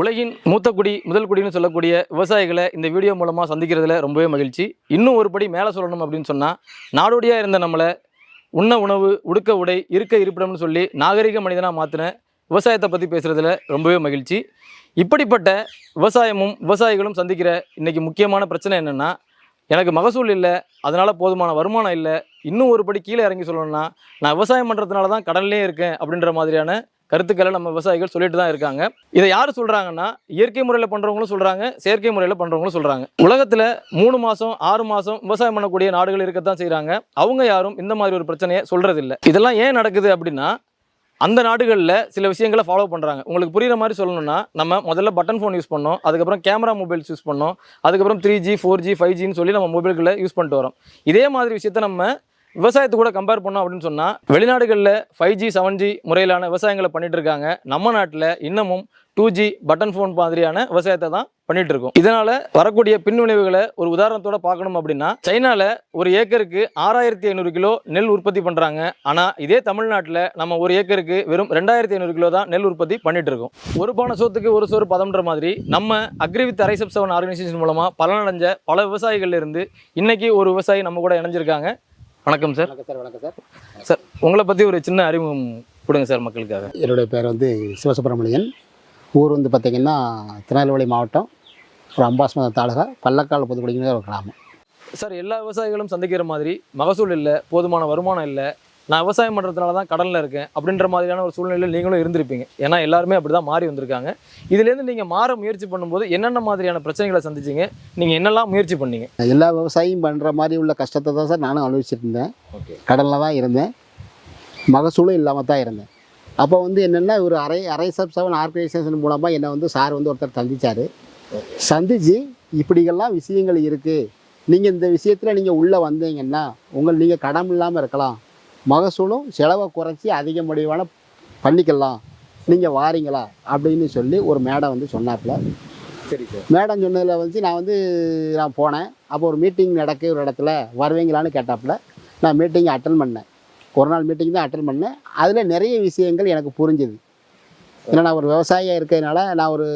உலகின் மூத்த குடி முதல் குடின்னு சொல்லக்கூடிய விவசாயிகளை இந்த வீடியோ மூலமாக சந்திக்கிறதுல ரொம்பவே மகிழ்ச்சி. இன்னும் ஒரு படி மேலே சொல்லணும் அப்படின்னு சொன்னால் நாடோடியாக இருந்த நம்மளை உண்ண உணவு உடுக்க உடை இருக்க இருப்பிடம்னு சொல்லி நாகரிக மனிதனாக மாற்றின விவசாயத்தை பற்றி பேசுகிறதுல ரொம்பவே மகிழ்ச்சி. இப்படிப்பட்ட விவசாயமும் விவசாயிகளும் சந்திக்கிற இன்றைக்கி முக்கியமான பிரச்சனை என்னென்னா எனக்கு மகசூல் இல்லை அதனால் போதுமான வருமானம் இல்லை இன்னும் ஒரு படி கீழே இறங்கி சொல்லணும்னா நான் விவசாயம் பண்ணுறதுனால தான் கடல்லே இருக்கேன் அப்படின்ற மாதிரியான கருத்துக்களை நம்ம விவசாயிகள் சொல்லிட்டு தான் இருக்காங்க. இதை யார் சொல்கிறாங்கன்னா இயற்கை முறையில் பண்ணுறவங்களும் சொல்கிறாங்க செயற்கை முறையில் பண்ணுறவங்களும் சொல்கிறாங்க உலகத்தில் மூணு மாதம் ஆறு மாதம் விவசாயம் பண்ணக்கூடிய நாடுகள் இருக்கத்தான் செய்கிறாங்க அவங்க யாரும் இந்த மாதிரி ஒரு பிரச்சனையை சொல்கிறதில்ல இதெல்லாம் ஏன் நடக்குது அப்படின்னா அந்த நாடுகளில் சில விஷயங்களை ஃபாலோ பண்ணுறாங்க உங்களுக்கு புரிகிற மாதிரி சொல்லணும்னா நம்ம முதல்ல பட்டன் ஃபோன் யூஸ் பண்ணோம் அதுக்கப்புறம் கேமரா மொபைல்ஸ் யூஸ் பண்ணோம் அதுக்கப்புறம் three G four G five ஜின்னு சொல்லி நம்ம மொபைல்களை யூஸ் பண்ணிட்டு வரோம். இதே மாதிரி விஷயத்த நம்ம விவசாயத்தை கூட கம்பேர் பண்ணோம் அப்படின்னு சொன்னால் வெளிநாடுகளில் ஃபைவ் ஜி செவன் ஜி முறையிலான விவசாயங்களை பண்ணிட்டு இருக்காங்க. நம்ம நாட்டில் இன்னமும் டூ ஜி பட்டன் ஃபோன் மாதிரியான விவசாயத்தை தான் பண்ணிட்டு இருக்கோம். இதனால வரக்கூடிய பின்விளைவுகளை ஒரு உதாரணத்தோட பார்க்கணும் அப்படின்னா சைனால ஒரு ஏக்கருக்கு ஆறாயிரத்தி ஐநூறு கிலோ நெல் உற்பத்தி பண்றாங்க. ஆனா இதே தமிழ்நாட்டில் நம்ம ஒரு ஏக்கருக்கு வெறும் ரெண்டாயிரத்தி ஐநூறு கிலோ தான் நெல் உற்பத்தி பண்ணிட்டு இருக்கோம். ஒரு பான சோத்துக்கு ஒரு சோறு பதம்ன்ற மாதிரி நம்ம அக்ரி வித் ரைசப் செவன் ஆர்கனைசேஷன் மூலமா பலனடைஞ்ச பல விவசாயிகள் இருந்து இன்னைக்கு ஒரு விவசாயி நம்ம கூட இணைஞ்சிருக்காங்க. வணக்கம் சார். வணக்கம் சார் வணக்கம் சார். சார் உங்களை பத்தி ஒரு சின்ன அறிமுகம் கொடுங்க சார் மக்களுக்காக. என்னுடைய பேர் வந்து சிவசுப்பிரமணியன். ஊர் வந்து பார்த்திங்கன்னா திருநெல்வேலி மாவட்டம் ஒரு அம்பாஸ்மத தாலுகா பல்லக்கால் புதுக்குடிங்கிற ஒரு கிராமம். சார் எல்லா விவசாயிகளும் சந்திக்கிற மாதிரி மகசூல் இல்லை போதுமான வருமானம் இல்லை நான் விவசாயம் பண்ணுறதுனால தான் கடனில் இருக்கேன். அப்படின்ற மாதிரியான ஒரு சூழ்நிலையில் நீங்களும் இருந்திருப்பீங்க. ஏன்னா எல்லாருமே அப்படி தான் மாறி வந்திருக்காங்க. இதுலேருந்து நீங்கள் மாற முயற்சி பண்ணும்போது என்னென்ன மாதிரியான பிரச்சனைகளை சந்திச்சீங்க? நீங்கள் என்னெல்லாம் முயற்சி பண்ணீங்க? எல்லா விவசாயியும் பண்ணுற மாதிரி உள்ள கஷ்டத்தை தான் சார் நானும் அனுபவிச்சுட்டு இருந்தேன். ஓகே. கடனில் தான் இருந்தேன். மகசூலும் இல்லாமல் தான் இருந்தேன். அப்போ வந்து என்னென்னா ஒரு அரை அரை சப் செவன் ஆர்கனைசேஷன் மூலமாக என்னை வந்து சார் வந்து ஒருத்தர் சந்திச்சார். சந்திச்சு இப்படியெல்லாம் விஷயங்கள் இருக்குது நீங்கள் இந்த விஷயத்தில் நீங்கள் உள்ளே வந்தீங்கன்னா உங்கள் நீங்கள் கடன் இல்லாமல் இருக்கலாம். மகசூலும் செலவை குறைச்சி அதிகப்படியான பண்ணிக்கலாம். நீங்கள் வாரீங்களா? அப்படின்னு சொல்லி ஒரு மேடம் வந்து சொன்னாப்புல. சரி சார். மேடம் சொன்னதில் வந்து நான் வந்து நான் போனேன். அப்போ ஒரு மீட்டிங் நடக்க ஒரு இடத்துல. வருவீங்களான்னு கேட்டாப்புல. நான் மீட்டிங் அட்டன் பண்ணேன். ஒரு நாள் மீட்டிங் தான் அட்டன் பண்ணேன். அதில் நிறைய விஷயங்கள் எனக்கு புரிஞ்சுது. ஏன்னா நான் ஒரு விவசாயியாக இருக்கிறதுனால நான் ஒரு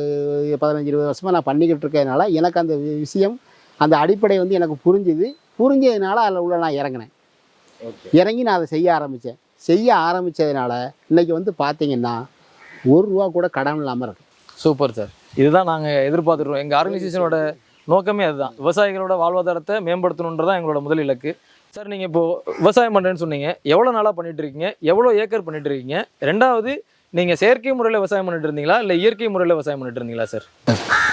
பதினஞ்சு இருபது வருஷமாக நான் பண்ணிக்கிட்டு இருக்கிறதுனால எனக்கு அந்த விஷயம் அந்த அடிப்படை வந்து எனக்கு புரிஞ்சுது. புரிஞ்சதுனால அதில் உள்ள நான் இறங்கினேன். இறங்கி நான் அதை செய்ய ஆரம்பித்தேன் செய்ய ஆரம்பித்ததுனால இன்றைக்கி வந்து பார்த்தீங்கன்னா ஒரு ரூபா கூட கடன் இல்லாமல் இருக்கு. Super sir. இதுதான் நாங்கள் எதிர்பார்த்துருக்கோம் எங்கள் ஆர்கனைசேஷனோட நோக்கமே அதுதான். விவசாயிகளோட வாழ்வாதாரத்தை மேம்படுத்தணுன்றதான் எங்களோட முதல் இலக்கு. சார் நீங்கள் இப்போது விவசாயம் பண்ணுறேன்னு சொன்னீங்க. எவ்வளோ நாளாக பண்ணிட்டு இருக்கீங்க? எவ்வளோ ஏக்கர் பண்ணிட்டு இருக்கீங்க? ரெண்டாவது நீங்கள் செயற்கை முறையில் விவசாயம் பண்ணிட்டு இருந்தீங்களா? இல்லை இயற்கை முறையில் விவசாயம் பண்ணிட்டு இருந்தீங்களா சார்?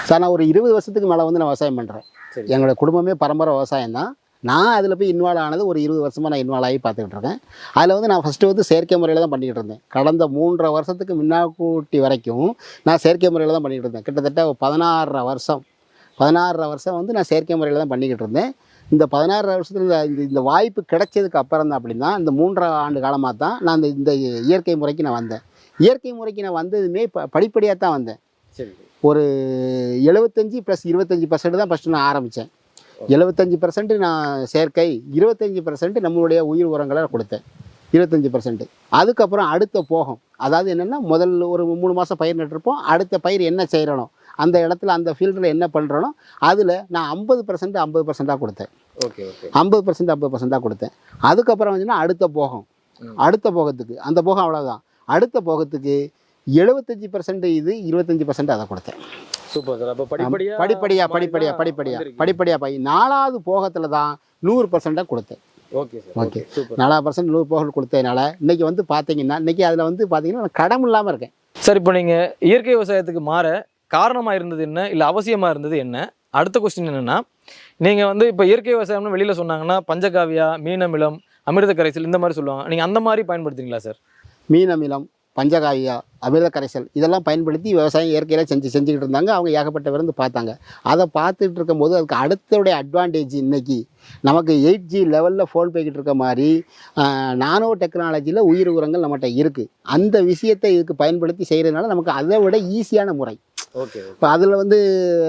சார் நான் ஒரு இருபது வருஷத்துக்கு மேலே வந்து நான் விவசாயம் பண்ணுறேன் சரி. எங்களோட குடும்பமே பரம்பரை விவசாயம் தான் நான் அதில் போய் இன்வால்வ் ஆனது ஒரு இருபது வருஷமாக நான் இன்வால்வ் ஆகி பார்த்துக்கிட்டு இருக்கேன் அதில் வந்து நான் ஃபஸ்ட்டு வந்து செயற்கை முறையில் தான் பண்ணிக்கிட்டு இருந்தேன். கடந்த மூன்றரை வருஷத்துக்கு முன்னாக்கூட்டி வரைக்கும் நான் செயற்கை முறையில் தான் பண்ணிக்கிட்டு இருந்தேன். கிட்டத்தட்ட பதினாறரை வருஷம். பதினாறரை வருஷம் வந்து நான் செயற்கை முறையில் தான் பண்ணிக்கிட்டு இருந்தேன். இந்த பதினாறு வருஷத்தில் இந்த இந்த வாய்ப்பு கிடைச்சதுக்கு அப்புறம் தான் அப்படின்னா இந்த மூன்றரை ஆண்டு காலமாக தான் நான் இந்த இந்த இயற்கை முறைக்கு நான் வந்தேன். இயற்கை முறைக்கு நான் வந்ததுமே ப படிப்படியாக தான் வந்தேன். சரி. ஒரு எழுபத்தஞ்சி ப்ளஸ் இருபத்தஞ்சி பர்சன்ட் தான் ஃபஸ்ட்டு நான் ஆரம்பித்தேன் எழுபத்தஞ்சி பர்சன்ட் நான் செயற்கை இருபத்தஞ்சி பர்சன்ட் நம்மளுடைய உயிர் உரங்களை கொடுத்தேன். இருபத்தஞ்சி பர்சன்ட் அதுக்கப்புறம் அடுத்த போகம். அதாவது என்னென்னா முதல்ல ஒரு மூணு மாதம் பயிர் நட்டிருப்போம். அடுத்த பயிர் என்ன செய்கிறனோ அந்த இடத்துல அந்த ஃபீல்டில் என்ன பண்ணுறனோ அதில் நான் ஐம்பது பர்சன்ட் ஐம்பது பர்சன்ட்டாக கொடுத்தேன். Okay okay. ஐம்பது பர்சன்ட் ஐம்பது பர்சன்ட்டாக கொடுத்தேன். அதுக்கப்புறம் வந்துன்னா அடுத்த போகம். அடுத்த போகத்துக்கு. அந்த போகம் அவ்வளோதான் அடுத்த போகத்துக்கு எழுபத்தஞ்சி பர்சன்ட் இது இருபத்தஞ்சி பர்சன்ட் அதை கொடுத்தேன். Super sir. அப்போ படிப்படியாக படிப்படியா படிப்படியா படிப்படியா படிப்படியா போய் நாலாவது போகத்தில் தான் நூறு பர்சன்ட்டாக கொடுத்தேன். Okay sir okay. நாலாவது பர்சன்ட் நூறு போகம் கொடுத்ததுனால இன்னைக்கு வந்து பார்த்தீங்கன்னா இன்னைக்கு அதில் வந்து பார்த்தீங்கன்னா நான் கடன் இல்லாமல் இருக்கேன். சார் இப்போ நீங்கள் இயற்கை விவசாயத்துக்கு மாற காரணமாக இருந்தது என்ன இல்லை அவசியமாக இருந்தது என்ன? அடுத்த கொஸ்டின் என்னென்னா நீங்கள் வந்து இப்போ இயற்கை விவசாயம்னு வெளியில் சொன்னாங்கன்னா பஞ்சகாவியா மீனமிலம் அமிர்த கரைசல் இந்த மாதிரி சொல்லுவாங்க. நீங்கள் அந்த மாதிரி பயன்படுத்துறீங்களா சார்? மீன் அமிலம் பஞ்சகாவியா அமிர்த கரைசல் இதெல்லாம் பயன்படுத்தி விவசாயம் இயற்கையில் செஞ்சு செஞ்சுக்கிட்டு இருந்தாங்க. அவங்க ஏகப்பட்ட விருந்து பார்த்தாங்க. அதை பார்த்துட்டு இருக்கும்போது அதுக்கு அடுத்தவுடைய அட்வான்டேஜ் இன்னைக்கு நமக்கு எயிட் ஜி லெவலில் ஃபோன் போய்கிட்டு இருக்க மாதிரி நானோ டெக்னாலஜியில் உயிர் உரங்கள் நம்மகிட்ட இருக்குது அந்த விஷயத்தை இதுக்கு பயன்படுத்தி செய்கிறதுனால நமக்கு அதை விட ஈஸியான முறை. ஓகே இப்போ அதில் வந்து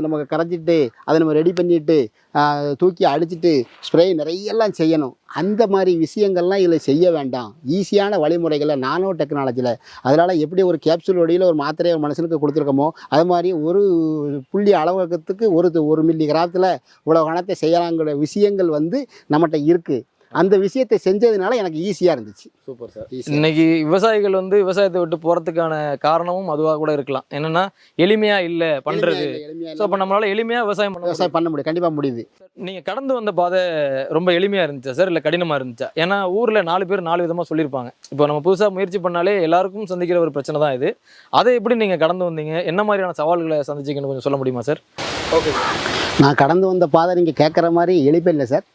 நமக்கு கரைச்சிட்டு அதை நம்ம ரெடி பண்ணிட்டு தூக்கி அடிச்சிட்டு ஸ்ப்ரே நிறையெல்லாம் செய்யணும். அந்த மாதிரி விஷயங்கள்லாம் இதில் செய்ய வேண்டாம். ஈஸியான வழிமுறைகளை நானோ டெக்னாலஜியில் அதனால் எப்படி ஒரு கேப்சூல் வழியில் ஒரு மாத்திரையை ஒரு மனுஷனுக்கு கொடுத்துருக்கோமோ அது மாதிரி ஒரு புள்ளி அளவகத்துக்கு ஒரு ஒரு மில்லி கிராமத்தில் இவ்வளோ கணத்தை செய்யலாங்கிற விஷயங்கள் வந்து நம்மகிட்ட இருக்குது அந்த விஷயத்தை செஞ்சதுனால எனக்கு ஈஸியாக இருந்துச்சு. Super sir. Easy. இன்னைக்கு விவசாயிகள் வந்து விவசாயத்தை விட்டு போறதுக்கான காரணமும் அதுவாக கூட இருக்கலாம். என்னன்னா எளிமையா இல்ல எளிமையா ஸோ அப்போ நம்மளால எளிமையா விவசாயம் பண்ண முடியும். விவசாயம் பண்ண முடியும் கண்டிப்பாக முடியுது. நீங்க கடந்து வந்த பாதை ரொம்ப எளிமையா இருந்துச்சா சார்? இல்ல கடினமா இருந்துச்சா? ஏன்னா ஊர்ல நாலு பேர் நாலு விதமா சொல்லியிருப்பாங்க. இப்போ நம்ம புதுசா முயற்சி பண்ணாலே எல்லாருக்கும் சந்திக்கிற ஒரு பிரச்சனை தான் இது. அதை எப்படி நீங்க கடந்து வந்தீங்க? என்ன மாதிரியான சவால்களை சந்திச்சீங்கன்னு கொஞ்சம் சொல்ல முடியுமா சார்? ஓகே நான் கடந்து வந்த பாதை நீங்கள் கேட்குற மாதிரி இல்லை சார்.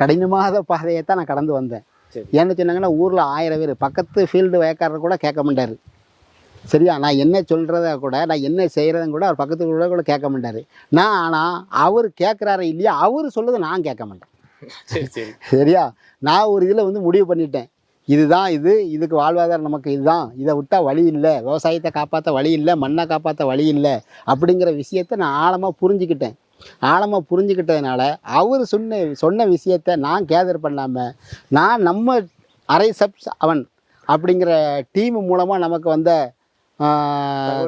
கடினமாத பாதையை தான் நான் கடந்து வந்தேன். ஏன்னு சொன்னாங்கன்னா ஊரில் ஆயிரம் பேர் பக்கத்து ஃபீல்டு வயக்காரர் கூட கேட்க மாட்டார். சரியா? நான் என்ன சொல்கிறத கூட நான் என்ன செய்கிறதும் கூட அவர் பக்கத்து கூட கூட கேட்க மாட்டார். நான் ஆனால் அவர் கேட்குறாரு இல்லையா? அவர் சொல்லுறதை நான் கேட்க மாட்டேன். சரி சரி. சரியா? நான் ஒரு இதில் வந்து முடிவு பண்ணிட்டேன். இதுதான் இது இதுக்கு வாழ்வாதாரம் நமக்கு இதுதான். இதை விட்டால் வழி இல்லை. விவசாயத்தை காப்பாற்ற வழி இல்லை. மண்ணை காப்பாற்ற வழி இல்லை. அப்படிங்கிற விஷயத்தை நான் ஆழமாக புரிஞ்சுக்கிட்டேன். ஆழமாக புரிஞ்சுக்கிட்டதுனால அவர் சொன்ன சொன்ன விஷயத்த நான் கேதர் பண்ணாமல் நான் நம்ம அரை சப்ஸ் அவன் அப்படிங்கிற டீம் மூலமாக நமக்கு வந்த.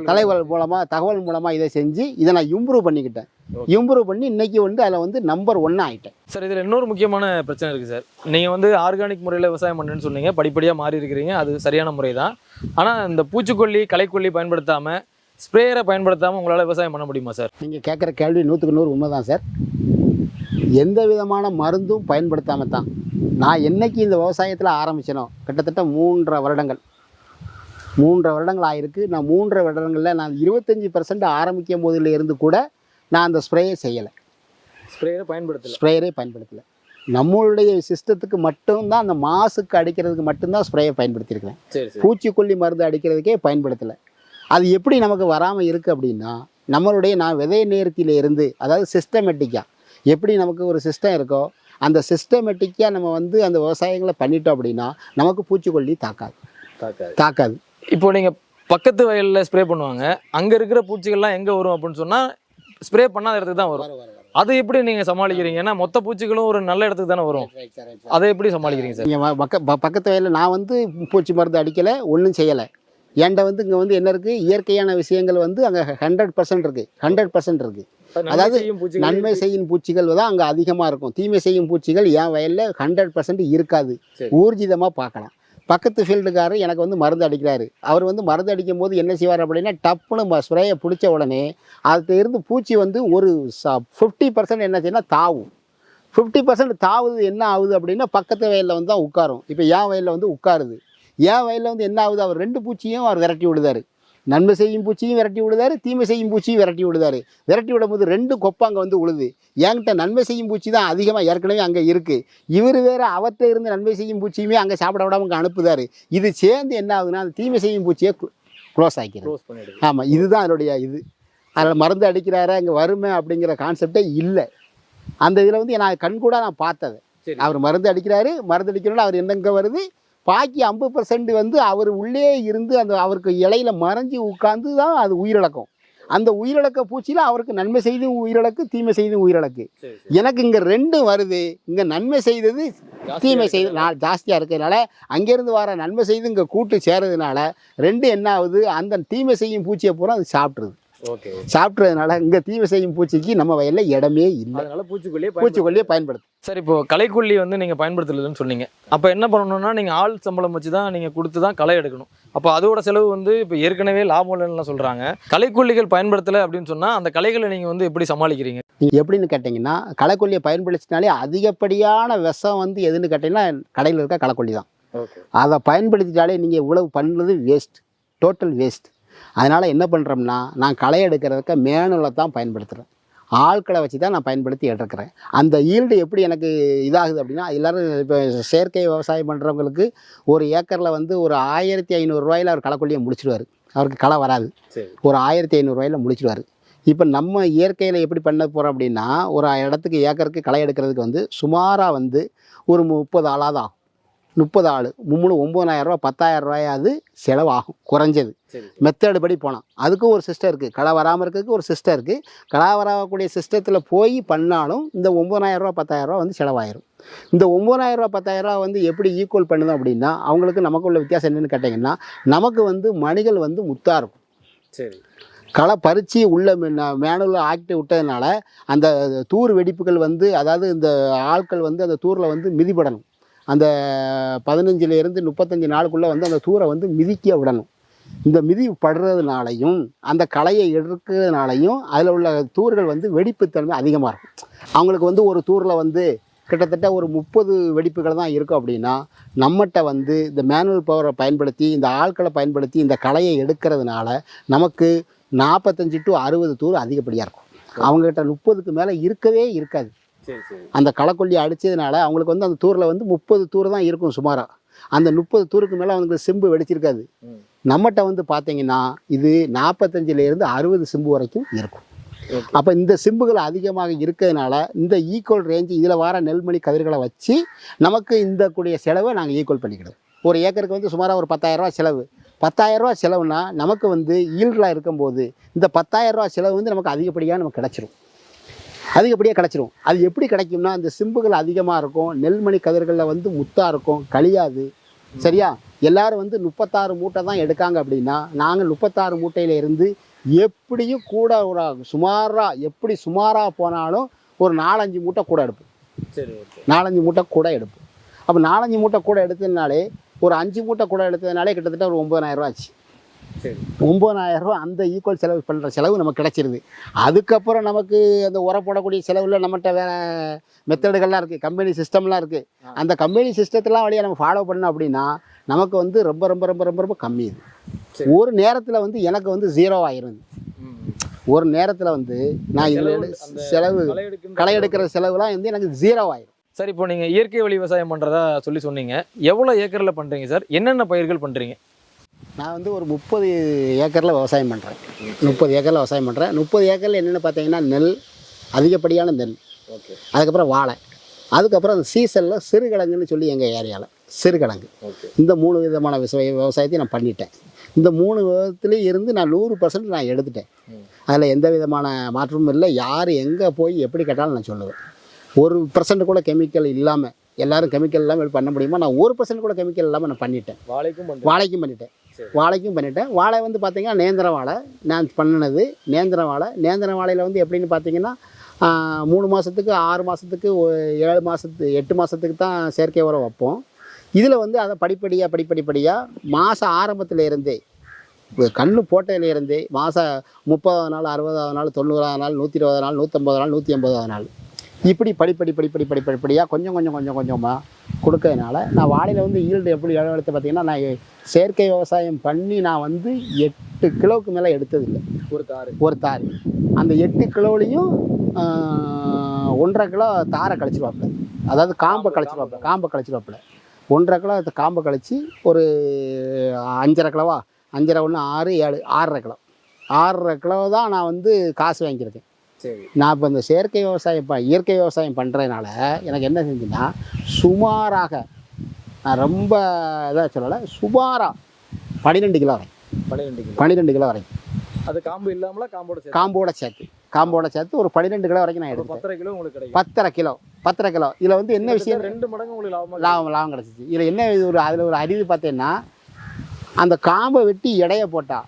தலைவர் மூலமாக தகவல் மூலமாக இதை செஞ்சு இதை நான் இம்ப்ரூவ் பண்ணிக்கிட்டேன். இம்ப்ரூவ் பண்ணி இன்னைக்கு வந்து அதில் வந்து நம்பர் ஒன்னாக ஆயிட்டேன் சார் இதில் இன்னொரு முக்கியமான பிரச்சனை இருக்குது சார் நீங்கள் வந்து ஆர்கானிக் முறையில் விவசாயம் பண்ணுறேன்னு சொன்னீங்க படிப்படியாக மாறி இருக்கிறீங்க அது சரியான முறை தான் ஆனால் இந்த பூச்சிக்கொல்லி களைக்கொல்லி பயன்படுத்தாமல் ஸ்ப்ரேயரை பயன்படுத்தாமல் உங்களால் விவசாயம் பண்ண முடியுமா சார்? நீங்கள் கேட்குற கேள்வி நூற்றுக்கு நூறு உண்மை தான் சார். எந்த விதமான மருந்தும் பயன்படுத்தாமல் தான். நான் என்னைக்கு இந்த விவசாயத்தில் ஆரம்பிச்சேனோ கிட்டத்தட்ட மூன்றரை வருடங்கள். மூன்றரை வருடங்கள் ஆயிருக்கு. நான் மூன்றரை வருடங்களில் நான் இருபத்தஞ்சி பர்சன்ட் ஆரம்பிக்கும் போதில் இருந்து கூட நான் அந்த ஸ்ப்ரேயை செய்யலை. ஸ்ப்ரேயரை பயன்படுத்தலை. ஸ்ப்ரேயரே பயன்படுத்தலை. நம்மளுடைய சிஸ்டத்துக்கு மட்டும்தான் அந்த மாசுக்கு அடிக்கிறதுக்கு மட்டும்தான் ஸ்ப்ரேயை பயன்படுத்தியிருக்கிறேன். பூச்சிக்கொல்லி மருந்து அடிக்கிறதுக்கே பயன்படுத்தலை. அது எப்படி நமக்கு வராமல் இருக்குது அப்படின்னா நம்மளுடைய நான் விதை நேர்த்தியில இருந்து அதாவது சிஸ்டமேட்டிக்காக எப்படி நமக்கு ஒரு சிஸ்டம் இருக்கோ அந்த சிஸ்டமேட்டிக்காக நம்ம வந்து அந்த விவசாயங்களை பண்ணிட்டோம் அப்படின்னா நமக்கு பூச்சிக்கொல்லி தாக்காது. தாக்காது. தாக்காது. இப்போ நீங்கள் பக்கத்து வயலில் ஸ்ப்ரே பண்ணுவாங்க. அங்கே இருக்கிற பூச்சிகள்லாம் எங்கே வரும் அப்படின்னு சொன்னால் ஸ்ப்ரே பண்ணாத இடத்துக்கு தான் வரும். அதை எப்படி நீங்கள் சமாளிக்கிறீங்க? ஏன்னா மொத்த பூச்சிகளும் ஒரு நல்ல இடத்துக்கு தானே வரும். அதை எப்படி சமாளிக்கிறீங்க சார்? நீங்கள் பக்க ப- பக்கத்து வயலில் நான் வந்து பூச்சி மருந்து அடிக்கலை ஒன்றும் செய்யலை. என்கிட்ட வந்து இங்கே வந்து என்ன இருக்குது இயற்கையான விஷயங்கள் வந்து அங்கே ஹண்ட்ரட் பர்சன்ட் இருக்குது ஹண்ட்ரட் பர்சன்ட் இருக்குது அதாவது நன்மை செய்யும் பூச்சிகள் தான் அங்கே அதிகமாக இருக்கும். தீமை செய்யும் பூச்சிகள் என் வயலில் ஹண்ட்ரட் பர்சன்ட் இருக்காது. ஊர்ஜிதமாக பார்க்கலாம். பக்கத்து ஃபீல்டுக்காரர் எனக்கு வந்து மருந்து அடிக்கிறாரு. அவர் வந்து மருந்து அடிக்கும் போது என்ன செய்வார் அப்படின்னா டப்புன்னு ஸ்ப்ரேயை பிடிச்ச உடனே அதுல இருந்து பூச்சி வந்து ஒரு ஃபிஃப்டி பர்சன்ட் என்ன செய்யணும் தாவும். ஃபிஃப்டி பர்சன்ட் தாவுது என்ன ஆகுது அப்படின்னா பக்கத்து வயலில் வந்து தான் உட்காரும். இப்போ என் வயலில் வந்து உட்காருது. என் வயலில் வந்து என்ன ஆகுது? அவர் ரெண்டு பூச்சியும் அவர் விரட்டி விடுதாரு. நன்மை செய்யும் பூச்சியும் விரட்டி விடுதாரு தீமை செய்யும் பூச்சியும் விரட்டி விடுதாரு. விரட்டி விடும்போது ரெண்டு கொப்பை அங்கே வந்து உழுது. என்கிட்ட நன்மை செய்யும் பூச்சி தான் அதிகமாக ஏற்கனவே அங்கே இருக்குது இவர் வேற அவர்கிட்ட இருந்து நன்மை செய்யும் பூச்சியுமே அங்கே சாப்பிட விடாம அங்கே அனுப்புதாரு. இது சேர்ந்து என்ன ஆகுதுன்னா அந்த தீமை செய்யும் பூச்சியை க்ளோஸ் ஆக்கிடுது. ஆமாம் இதுதான் அதனுடைய இது. அதில் மருந்து அடிக்கிறாரா இங்கே வருமே அப்படிங்கிற கான்செப்டே இல்லை. அந்த இதில் வந்து நான் கண்கூட நான் பார்த்தது. அவர் மருந்து அடிக்கிறாரு மருந்து அடிக்கிறோட அவர் என்னங்க வருது? பாக்கி ஐம்பது பர்சன்ட் வந்து அவர் உள்ளே இருந்து அந்த அவருக்கு இலையில மறைஞ்சு உட்கார்ந்து தான் அது உயிரிழக்கும். அந்த உயிரிழக்க பூச்சியில் அவருக்கு நன்மை செய்தும் உயிரிழக்கு தீமை செய்தும் உயிரிழக்கு. எனக்கு இங்கே ரெண்டு வருது. இங்கே நன்மை செய்தது தீமை செய்து நான் ஜாஸ்தியாக இருக்கிறதுனால அங்கேருந்து வர நன்மை செய்து இங்கே கூட்டு சேரதுனால ரெண்டு என்ன ஆகுது? அந்த தீமை செய்யும் பூச்சியை பூரா அது சாப்பிட்ருது சாப்பிட்றதுனால இங்கே தீமை செய்யும் பூச்சிக்கு நம்ம வயலில் இடமே இல்லை. அதனால பூச்சிக்கொல்லியே பூச்சிக்கொல்லியை பயன்படுத்து சரி இப்போ களைக்கொல்லி வந்து நீங்கள் பயன்படுத்தலைன்னு சொன்னீங்க. அப்போ என்ன பண்ணணும்னா நீங்கள் ஆள் சம்பளம் வச்சு தான் நீங்கள் கொடுத்து தான் களை எடுக்கணும். அப்போ அதோட செலவு வந்து இப்போ ஏற்கனவே லாபம் இல்லைன்னு சொல்கிறாங்க களைக்கொல்லிகள் பயன்படுத்தலை அப்படின்னு சொன்னால் அந்த களைகளை நீங்கள் வந்து எப்படி சமாளிக்கிறீங்க? நீங்கள் எப்படின்னு கேட்டிங்கன்னா களைக்கொல்லியை பயன்படுத்தினாலே அதிகப்படியான விஷம் வந்து எதுன்னு கேட்டிங்கன்னா கடையில் இருக்க களைக்கொல்லி தான். அதை பயன்படுத்திட்டாலே நீங்கள் இவ்வளவு பண்ணுறது வேஸ்ட் டோட்டல் வேஸ்ட் அதனால் என்ன பண்ணுறோம்னா நான் களை எடுக்கிறதுக்கு மேனுவலை தான் பயன்படுத்துகிறேன் ஆட்களை வச்சு தான் நான் பயன்படுத்தி எடுக்கிறேன். அந்த ஈல்டு எப்படி எனக்கு இதாகுது அப்படின்னா எல்லோரும் இப்போ செயற்கை விவசாயம் பண்ணுறவங்களுக்கு ஒரு ஏக்கரில் வந்து ஒரு ஆயிரத்தி ஐநூறுரூவாயில் அவர் களைக்கொல்லியை முடிச்சிடுவார். அவருக்கு களை வராது. ஒரு ஆயிரத்தி ஐநூறுரூவாயில் முடிச்சிடுவார். இப்போ நம்ம இயற்கையில் எப்படி பண்ண போகிறோம் அப்படின்னா ஒரு இடத்துக்கு ஏக்கருக்கு களை எடுக்கிறதுக்கு வந்து சுமாராக வந்து ஒரு முப்பது ஆளாக தான் ஆகும். முப்பது ஆள். மும்மூணு ஒம்பதாயிரம் ரூபா பத்தாயிரம் ரூபாயாவது செலவாகும் குறைஞ்சது மெத்தேடு படி போனால் அதுக்கும் ஒரு சிஸ்டம் இருக்குது களை வராமல் இருக்கிறதுக்கு ஒரு சிஸ்டம் இருக்குது களை வரக்கூடிய சிஸ்டத்தில் போய் பண்ணாலும் இந்த ஒம்பதாயிரம் ரூபா பத்தாயிரம் ரூபா வந்து செலவாயிரும். இந்த ஒம்பதாயிரம் ரூபா பத்தாயிரம் ரூபா வந்து எப்படி ஈக்குவல் பண்ணுது அப்படின்னா அவங்களுக்கு நமக்கு உள்ள வித்தியாசம் என்னென்னு கேட்டிங்கன்னா நமக்கு வந்து மணிகள் வந்து முத்தாக இருக்கும். சரி. களை பறித்து உள்ள மேனுவல் ஆக்டி விட்டதுனால அந்த தூர் வெடிப்புகள் வந்து அதாவது இந்த ஆட்கள் வந்து அந்த தூரில் வந்து மிதிப்படணும் அந்த பதினஞ்சுலேருந்து முப்பத்தஞ்சு நாளுக்குள்ளே வந்து அந்த தூரை வந்து மிதிக்க விடணும். இந்த மிதி படுறதுனாலையும் அந்த களையை எடுக்கிறதுனாலையும் அதில் உள்ள தூர்கள் வந்து வெடிப்புத்தன்மை அதிகமாக இருக்கும். அவங்களுக்கு வந்து ஒரு தூரில் வந்து கிட்டத்தட்ட ஒரு முப்பது வெடிப்புகள் தான் இருக்கும் அப்படின்னா நம்மகிட்ட வந்து இந்த மேனுவல் பவரை பயன்படுத்தி இந்த ஆட்களை பயன்படுத்தி இந்த களையை எடுக்கிறதுனால நமக்கு நாற்பத்தஞ்சு டு அறுபது தூர் அதிகப்படியாக இருக்கும். அவங்ககிட்ட முப்பதுக்கு மேலே இருக்கவே இருக்காது. அந்த களைக்கொல்லி அடித்ததுனால அவங்களுக்கு வந்து அந்த தூரில் வந்து முப்பது தூர் தான் இருக்கும் சுமாராக அந்த முப்பது தூருக்கு மேலே அவங்களுக்கு சிம்பு வெடிச்சிருக்காது. நம்மகிட்ட வந்து பார்த்தீங்கன்னா இது நாற்பத்தஞ்சிலேருந்து அறுபது சிம்பு வரைக்கும் இருக்கும். அப்போ இந்த சிம்புகள் அதிகமாக இருக்கிறதுனால இந்த ஈக்குவல் ரேஞ்ச் இதில் வர நெல்மணி கதிர்களை வச்சு நமக்கு இந்த கூடிய செலவை நாங்கள் ஈக்குவல் பண்ணிக்கிடுவோம். ஒரு ஏக்கருக்கு வந்து சுமாராக ஒரு பத்தாயிரரூவா செலவு. பத்தாயிரரூவா செலவுனா நமக்கு வந்து ஈல்டாக இருக்கும்போது இந்த பத்தாயிரரூவா செலவு வந்து நமக்கு அதிகப்படியாக நமக்கு கிடச்சிரும். அதிகப்படியாக கிடச்சிரும் அது எப்படி கிடைக்கும்னா இந்த சிம்புகள் அதிகமாக இருக்கும். நெல்மணி கதிர்களில் வந்து முத்தாக இருக்கும். கழியாது. சரியா? எல்லாரும் வந்து முப்பத்தாறு மூட்டை தான் எடுக்காங்க அப்படின்னா நாங்கள் முப்பத்தாறு மூட்டையில இருந்து எப்படியும் கூட ஒரு சுமாராக எப்படி சுமாராக போனாலும் ஒரு நாலஞ்சு மூட்டை கூட எடுப்போம். சரி நாலஞ்சு மூட்டை கூட எடுப்போம். அப்போ நாலஞ்சு மூட்டை கூட எடுத்ததுனாலே ஒரு அஞ்சு மூட்டை கூட எடுத்ததுனாலே கிட்டத்தட்ட ஒரு ஒம்பதாயிரம் ரூபா ஆச்சு. சரி ஒம்பதாயிரம் ரூபா அந்த ஈக்குவல் செலவு பண்ணுற செலவு நமக்கு கிடைச்சிருது. அதுக்கப்புறம் நமக்கு அந்த உரம் போடக்கூடிய செலவில் நம்மகிட்ட வேறு மெத்தடுகள்லாம் இருக்குது கம்பெனி சிஸ்டம்லாம் இருக்குது. அந்த கம்பெனி சிஸ்டத்தெல்லாம் வழியாக நம்ம ஃபாலோ பண்ணோம் அப்படின்னா நமக்கு வந்து ரொம்ப ரொம்ப ரொம்ப ரொம்ப ரொம்ப கம்மி இது. ஒரு நேரத்தில் வந்து எனக்கு வந்து ஜீரோ ஆயிரும். ம். ஒரு நேரத்தில் வந்து நான் இதில் செலவு களை எடுக்கிற செலவுலாம் வந்து எனக்கு ஜீரோ ஆயிரும். சார் இப்போ நீங்கள் இயற்கை வழி விவசாயம் பண்ணுறதா சொல்லி சொன்னீங்க. எவ்வளோ ஏக்கரில் பண்ணுறீங்க சார் என்னென்ன பயிர்கள் பண்ணுறீங்க நான் வந்து ஒரு முப்பது ஏக்கரில் விவசாயம் பண்ணுறேன் முப்பது ஏக்கரில் விவசாயம் பண்ணுறேன் முப்பது ஏக்கரில் என்னென்னு பார்த்தீங்கன்னா நெல் அதிகப்படியான நெல். ஓகே. அதுக்கப்புறம் வாழை. அதுக்கப்புறம் அந்த சீசனில் சிறுகிழங்குன்னு சொல்லி எங்கள் ஏரியாவில் சிறுகிழங்கு. ஓகே. இந்த மூணு விதமான விவசாய விவசாயத்தையும் நான் பண்ணிட்டேன். இந்த மூணு விதத்துலேயும் இருந்து நான் நூறு பர்சன்ட் நான் எடுத்துட்டேன். அதில் எந்த விதமான மாற்றமும் இல்லை. யார் எங்கே போய் எப்படி கேட்டாலும் நான் சொல்லுவேன். ஒரு பர்சன்ட் கூட கெமிக்கல் இல்லாமல் எல்லாரும் கெமிக்கல் இல்லாமல் பண்ண முடியுமா? நான் ஒரு பர்சன்ட் கூட கெமிக்கல் இல்லாமல் நான் பண்ணிட்டேன். வாழைக்கும் வாழைக்கும் பண்ணிட்டேன். வாழைக்கும் பண்ணிட்டேன். வாழை வந்து பார்த்திங்கன்னா நேந்திர வாழை. நான் பண்ணினது நேந்திர வாழை. நேந்திர வாழையில் வந்து எப்படின்னு பார்த்தீங்கன்னா மூணு மாதத்துக்கு ஆறு மாதத்துக்கு ஏழு மாதத்து எட்டு மாதத்துக்கு தான் செயற்கை உரம் வைப்போம். இதில் வந்து அதை படிப்படியாக படிப்படிப்படியாக மாதம் ஆரம்பத்தில் இருந்தே கண்ணு போட்டதுல இருந்தே மாதம் முப்பதாவது நாள் அறுபதாவது நாள் தொண்ணூறாவது நாள் நூற்றி இருபது நாள் நூற்றம்பது நாள் நூற்றி ஐம்பதாவது நாள் இப்படி படிப்படி படிப்படி படிப்படியாக கொஞ்சம் கொஞ்சம் கொஞ்சம் கொஞ்சமாக கொடுக்கறதுனால நான் வாழையில் வந்து ஈல்டு எப்படி எடுத்து பார்த்தீங்கன்னா நான் செயற்கை விவசாயம் பண்ணி நான் வந்து எட்டு கிலோவுக்கு மேலே எடுத்ததில்லை. ஒரு தாரு. ஒரு தார். அந்த எட்டு கிலோலையும் ஒன்றரை கிலோ தாரை கழிச்சிருவாப்புல. அதாவது காம்பை கழிச்சிருவாப்புல காம்பு. கழிச்சிருவாப்புல. ஒன்றரை கிலோ காம்பை கழிச்சு ஒரு அஞ்சரை கிலோவா? அஞ்சரை ஒன்று ஆறு ஏழு ஆறரை கிலோ. ஆறரை கிலோ தான் நான் வந்து காசு வாங்கியிருக்கேன். நான் இப்போ இந்த செயற்கை விவசாயம் ப இயற்கை விவசாயம் பண்ணுறதுனால எனக்கு என்ன செஞ்சுன்னா சுமாராக நான் ரொம்ப இதாக சொல்லலை சுமாராக பன்னிரெண்டு கிலோ வரைக்கும் பன்னிரெண்டு கிலோ. பன்னிரெண்டு கிலோ வரைக்கும் அது காம்பு இல்லாமல காம்போட காம்போட சேர்த்து. காம்போட சேர்த்து ஒரு பன்னிரெண்டு கிலோ வரைக்கும் நான் எடுத்தேன் பத்தரை கிலோ உங்களுக்கு கிடைக்கும். பத்தரை கிலோ பத்தரை கிலோ. இதில் வந்து என்ன விஷயம்? ரெண்டு மடங்கு உங்களுக்கு லாபமா லாபம் லாபம் கிடச்சிச்சு. இதில் என்ன ஒரு அதில் ஒரு அறிவு பார்த்தேன்னா அந்த காம்பை வெட்டி எடையை போட்டா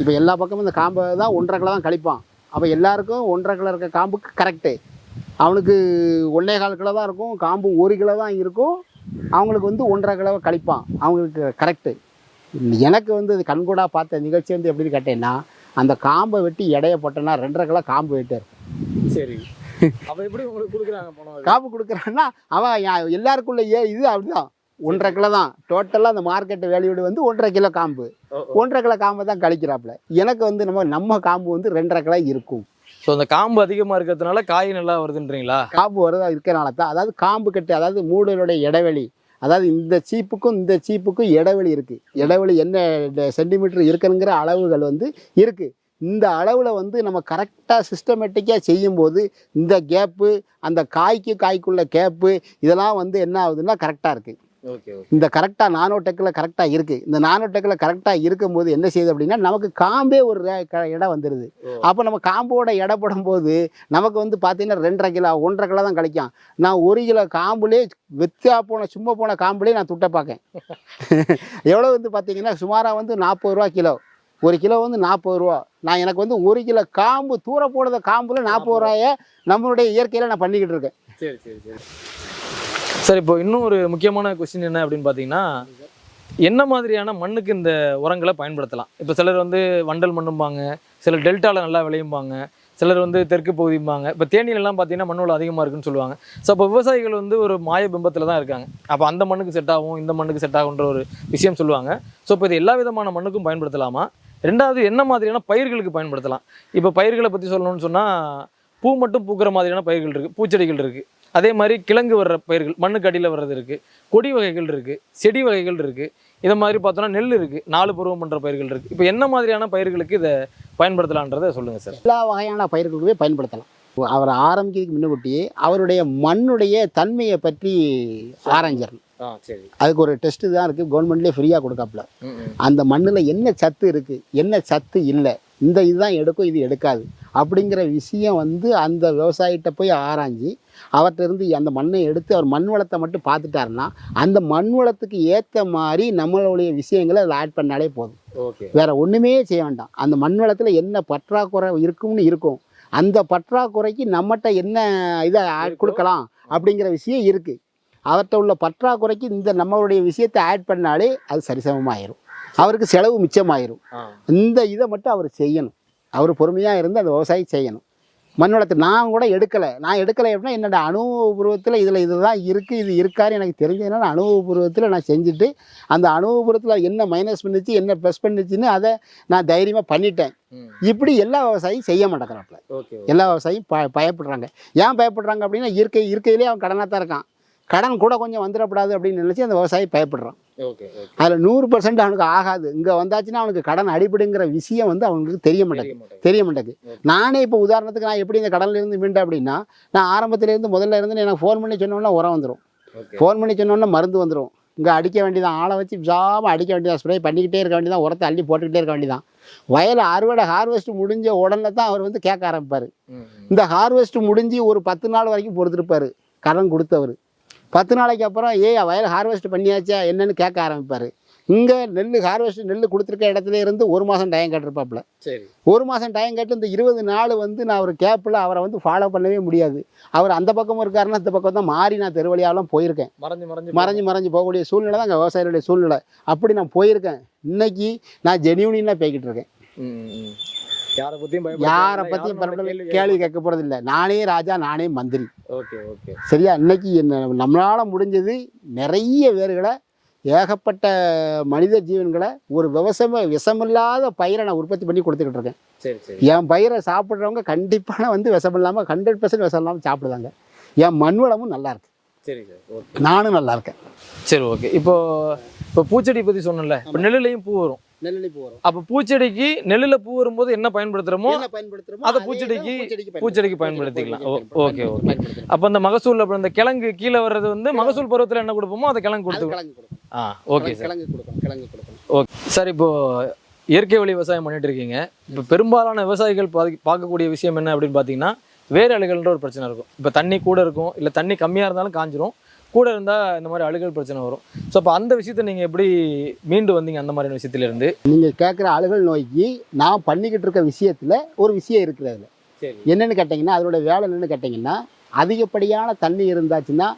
இப்போ எல்லா பக்கமும் இந்த காம்பை தான் ஒன்றரை கிலோ தான் கழிப்பான். அப்போ எல்லாருக்கும் ஒன்றரை கிலோ இருக்க காம்புக்கு கரெக்டு அவனுக்கு ஒன்றே கால் கிலோ தான் இருக்கும் காம்பு ஒரு கிலோ தான் இருக்கும். அவங்களுக்கு வந்து ஒன்றரை கிலோவை கழிப்பான். அவங்களுக்கு கரெக்டு எனக்கு வந்து இது கண்கூடா பார்த்த நிகழ்ச்சி வந்து எப்படின்னு கேட்டேன்னா அந்த காம்பை வெட்டி எடையை போட்டேன்னா ரெண்டரை கிலோ காம்பு வெட்டு சரி. அப்ப எப்படி உங்களுக்கு கொடுக்குறாங்க அது? காப்பு கொடுக்குறான்னா அவன் எல்லாருக்குள்ள ஏ இது அப்படிதான். ஒன்றரை கிலோ தான். டோட்டலாக அந்த மார்க்கெட் வேல்யூடு வந்து ஒன்றரை கிலோ காம்பு. ஒன்றரை கிலோ காம்பை தான் கழிக்கிறாப்புல. எனக்கு வந்து நம்ம நம்ம காம்பு வந்து ரெண்டரை கிலோ இருக்கும். ஸோ அந்த காம்பு அதிகமா இருக்கிறதுனால காய் நல்லா வருதுன்றீங்களா? காம்பு வரதா இருக்கனால தான். அதாவது காம்பு கட்டு அதாவது மூடலுடைய இடைவெளி அதாவது இந்த சீப்புக்கும் இந்த சீப்புக்கும் இடைவெளி இருக்குது இடைவெளி என்ன சென்டிமீட்டர் இருக்குங்கிற அளவுகள் வந்து இருக்குது இந்த அளவில் வந்து நம்ம கரெக்டாக சிஸ்டமேட்டிக்காக செய்யும்போது இந்த கேப்பு அந்த காய்க்கு காய்க்குள்ள கேப்பு இதெல்லாம் வந்து என்ன ஆகுதுன்னா கரெக்டாக இருக்குது இந்த கரெக்டாக நானோடெக்கில் கரெக்டாக இருக்குது இந்த நானோடெக்கில் கரெக்டாக இருக்கும்போது என்ன செய்யுது அப்படின்னா நமக்கு காம்பே ஒரு இடம் வந்துடுது. அப்போ நம்ம காம்போட எடை போடும்போது நமக்கு வந்து பார்த்தீங்கன்னா ரெண்டரை கிலோ ஒன்றரை கிலோ தான் கிடைக்கும் நான் ஒரு கிலோ காம்புலே வெத்தா போன சும்மா போன காம்புலே நான் துட்ட பார்க்கேன். எவ்வளோ வந்து பார்த்தீங்கன்னா சுமாராக வந்து நாற்பது ரூபா கிலோ. ஒரு கிலோ வந்து நாற்பது ரூபா. நான் எனக்கு வந்து ஒரு கிலோ காம்பு தூர போடுற காம்புல நாற்பது ரூபாய நம்மளுடைய இயற்கையில் நான் பண்ணிக்கிட்டு இருக்கேன். சரி சரி சரி. சார் இப்போ இன்னும் ஒரு முக்கியமான கொஸ்டின் என்ன அப்படின்னு பார்த்தீங்கன்னா என்ன மாதிரியான மண்ணுக்கு இந்த உரங்களை பயன்படுத்தலாம்? இப்போ சிலர் வந்து வண்டல் மண்ணும்பாங்க சிலர் டெல்டாவில் நல்லா விளையும்பாங்க சிலர் வந்து தெற்கு பகுதிம்பாங்க. இப்போ தேனியிலலாம் பார்த்தீங்கன்னா மண்ணுல அதிகமாக இருக்குன்னு சொல்லுவாங்க. ஸோ அப்போ விவசாயிகள் வந்து ஒரு மாய பிம்பத்தில் தான் இருக்காங்க. அப்போ அந்த மண்ணுக்கு செட் ஆகும் இந்த மண்ணுக்கு செட் ஆகுன்ற ஒரு விஷயம் சொல்லுவாங்க. ஸோ இப்போ இது எல்லா விதமான மண்ணுக்கும் பயன்படுத்தலாமா? ரெண்டாவது என்ன மாதிரியான பயிர்களுக்கு பயன்படுத்தலாம்? இப்போ பயிர்களை பற்றி சொல்லணும்னு சொன்னால் பூ மட்டும் பூக்கிற மாதிரியான பயிர்கள் இருக்குது பூச்செடிகள் இருக்குது அதே மாதிரி கிழங்கு வர்ற பயிர்கள் மண்ணுக்கு அடியில் வர்றது இருக்குது கொடி வகைகள் இருக்குது செடி வகைகள் இருக்குது இதை மாதிரி பார்த்தோன்னா நெல் இருக்குது நாலு பருவம் பண்ணுற பயிர்கள் இருக்குது இப்போ என்ன மாதிரியான பயிர்களுக்கு இதை பயன்படுத்தலான்றதை சொல்லுங்கள் சார். எல்லா வகையான பயிர்களுக்குமே பயன்படுத்தலாம். அவர் ஆரம்பிக்கிறதுக்கு முன்னக்கூட்டியே அவருடைய மண்ணுடைய தன்மையை பற்றி ஆராய்ஞ்சிடணும். ஆ சரி. அதுக்கு ஒரு டெஸ்ட்டு தான் இருக்குது கவர்மெண்ட்லேயே ஃப்ரீயாக கொடுக்காப்புல. அந்த மண்ணில் என்ன சத்து இருக்குது என்ன சத்து இல்லை இந்த இதுதான் எடுக்கும் இது எடுக்காது அப்படிங்கிற விஷயம் வந்து அந்த விவசாயிகிட்ட போய் ஆராய்ஞ்சு அவர்கிட்ட இருந்து அந்த மண்ணை எடுத்து அவர் மண் வளத்தை மட்டும் பார்த்துட்டாருன்னா அந்த மண் வளத்துக்கு ஏற்ற மாதிரி நம்மளுடைய விஷயங்களை அதில் ஆட் பண்ணாலே போதும். ஓகே வேற ஒன்றுமே செய்ய வேண்டாம். அந்த மண் வளத்தில் என்ன பற்றாக்குறை இருக்கும்னு இருக்கும். அந்த பற்றாக்குறைக்கு நம்மகிட்ட என்ன இதை. கொடுக்கலாம் அப்படிங்கிற விஷயம் இருக்குது அவர்கிட்ட உள்ள பற்றாக்குறைக்கு இந்த நம்மளுடைய விஷயத்தை ஆட் பண்ணாலே அது சரிசமமாயிரும். அவருக்கு செலவு மிச்சமாயிரும். இந்த இதை மட்டும் அவர் செய்யணும். அவர் பொறுமையாக இருந்து அந்த விவசாயி செய்யணும். மண் வளத்தை நான் கூட எடுக்கலை. நான் எடுக்கலை அப்படின்னா என்னோட அனுபவபூர்வத்தில் இதில் இதுதான் இருக்குது இது இருக்காரு எனக்கு தெரிஞ்சதுனால அனுபவபூர்வத்தில் நான் செஞ்சுட்டு அந்த அனுபவபூர்வத்தில் என்ன மைனஸ் பண்ணுச்சு என்ன ப்ளஸ் பண்ணுச்சுன்னு அதை நான் தைரியமாக பண்ணிட்டேன். இப்படி எல்லா விவசாயியும் செய்ய மாட்டேங்கிறாப்புல. ஓகே எல்லா விவசாயியும் ப பயப்படுறாங்க. ஏன் பயப்படுறாங்க அப்படின்னா இயற்கை இயற்கையிலே அவன் கடனாக தான் இருக்கான். கடன் கூட கொஞ்சம் வந்துடக்கூடாது அப்படின்னு நினச்சி அந்த விவசாயி பயப்படுறான். அதில் நூறு பர்சன்ட் அவனுக்கு ஆகாது. இங்கே வந்தாச்சுன்னா அவனுக்கு கடன் அடிபடுங்கிற விஷயம் வந்து அவனுக்கு தெரிய மாட்டேங்குது. தெரிய மாட்டேங்குது. நானே இப்போ உதாரணத்துக்கு நான் எப்படி இந்த கடல்ல இருந்து மீண்டேன் அப்படின்னா நான் ஆரம்பத்துல இருந்து முதல்ல இருந்து எனக்கு ஃபோன் பண்ணி சொன்னோன்னா உரம் வந்துடும் ஃபோன் பண்ணி சொன்னோன்னா மருந்து வந்துடும் இங்கே அடிக்க வேண்டியதான் ஆளை வச்சு ஜாம அடிக்க வேண்டியதான் ஸ்ப்ரே பண்ணிக்கிட்டே இருக்க வேண்டியதான் உரத்தை அள்ளி போட்டுக்கிட்டே இருக்க வேண்டியதான். வயல் அறுவடை ஹார்வெஸ்ட் முடிஞ்ச உடனே தான் அவர் வந்து கேட்க ஆரம்பிப்பார். இந்த ஹார்வெஸ்ட் முடிஞ்சு ஒரு பத்து நாள் வரைக்கும் பொறுத்திருப்பார். கடன் கொடுத்தவர். பத்து நாளைக்கு அப்புறம் ஏய் வயல் ஹார்வெஸ்ட் பண்ணியாச்சா? என்னன்னு கேட்க ஆரம்பிப்பார். இங்கே நெல் ஹார்வெஸ்ட் நெல் கொடுத்துருக்க இடத்துல இருந்து ஒரு மாதம் டைம் கேட்டிருப்பாப்புல. சரி. ஒரு மாதம் டைம் கேட்டு இந்த இருபது நாள் வந்து நான் ஒரு கேப்பில் அவரை வந்து ஃபாலோ பண்ணவே முடியாது. அவர் அந்த பக்கம் இருக்காருன்னா இந்த பக்கம் தான் மாறி நான் தெருவழியாலாம் போயிருக்கேன். மறைஞ்சு மறைஞ்சு மறைஞ்சு மறைஞ்சு போகக்கூடிய சூழ்நிலை தான் அங்கே விவசாயிகளுடைய சூழ்நிலை. அப்படி நான் போயிருக்கேன். இன்னைக்கு நான் ஜெனியூனின்னா போய்கிட்டு இருக்கேன். யாரை பத்தியும் யாரை கேள்வி கேட்க போகிறது இல்லை நானே ராஜா நானே மந்திரி. Okay okay. சரியா? இன்னைக்கு என்ன நம்மளால் முடிஞ்சது நிறைய வேர்களை ஏகப்பட்ட மனித ஜீவன்களை ஒரு விவசாய விஷமில்லாத பயிரை நான் உற்பத்தி பண்ணி கொடுத்துக்கிட்டு இருக்கேன். சரி சரி. என் பயிரை சாப்பிட்றவங்க கண்டிப்பான வந்து விஷம் இல்லாமல் ஹண்ட்ரட் பர்சன்ட் விஷம் இல்லாமல் சாப்பிடுவாங்க. என் மண் வளமும் நல்லா இருக்கு. சரி சார். ஓகே. நானும் நல்லா இருக்கேன். சரி ஓகே. இப்போ இப்போ பூச்செடி பத்தி சொன்னேன்ல. இப்போ நெல்லுலையும் பூ வரும். அப்போ பூச்செடிக்கு நெல்லுல பூ வரும்போது என்ன பயன்படுத்துறோமோ பயன்படுத்துறோமோ அதை பூச்செடிக்கு- பூச்செடிக்கு பயன்படுத்திக்கலாம். Okay, okay. அப்போ அந்த மகசூல் அப்புறம் இந்த கிழங்கு கீழே வர்றது வந்து மகசூல் பருவத்தில் என்ன கொடுப்போமோ அதை கிழங்கு கொடுக்கணும் ஆ ஓகே சார். கிழங்கு கொடுக்கணும் கிழங்கு கொடுக்கணும் ஓகே. சார் இப்போ இயற்கை வழி விவசாயம் பண்ணிட்டு இருக்கீங்க. இப்போ பெரும்பாலான விவசாயிகள் பாதி- பார்க்கக்கூடிய விஷயம் என்ன அப்படின்னு பார்த்தீங்கன்னா வேறு அழுகல்ன்ற ஒரு பிரச்சனை இருக்கும். இப்போ தண்ணி கூட இருக்கும் இல்லை தண்ணி கம்மியாக இருந்தாலும் காஞ்சிரும். கூட இருந்தால் இந்த மாதிரி அழுகல் பிரச்சனை வரும். ஸோ அப்போ அந்த விஷயத்தை நீங்கள் எப்படி மீண்டு வந்தீங்க அந்த மாதிரியான விஷயத்துலேருந்து? நீங்கள் கேட்குற அழுகல் நோய்க்கு நான் பண்ணிக்கிட்டு இருக்க விஷயத்தில் ஒரு விஷயம் இருக்குது அதில். சரி. என்னென்னு கேட்டிங்கன்னா அதோட வேலை என்னன்னு கேட்டிங்கன்னா அதிகப்படியான தண்ணி இருந்தாச்சுன்னா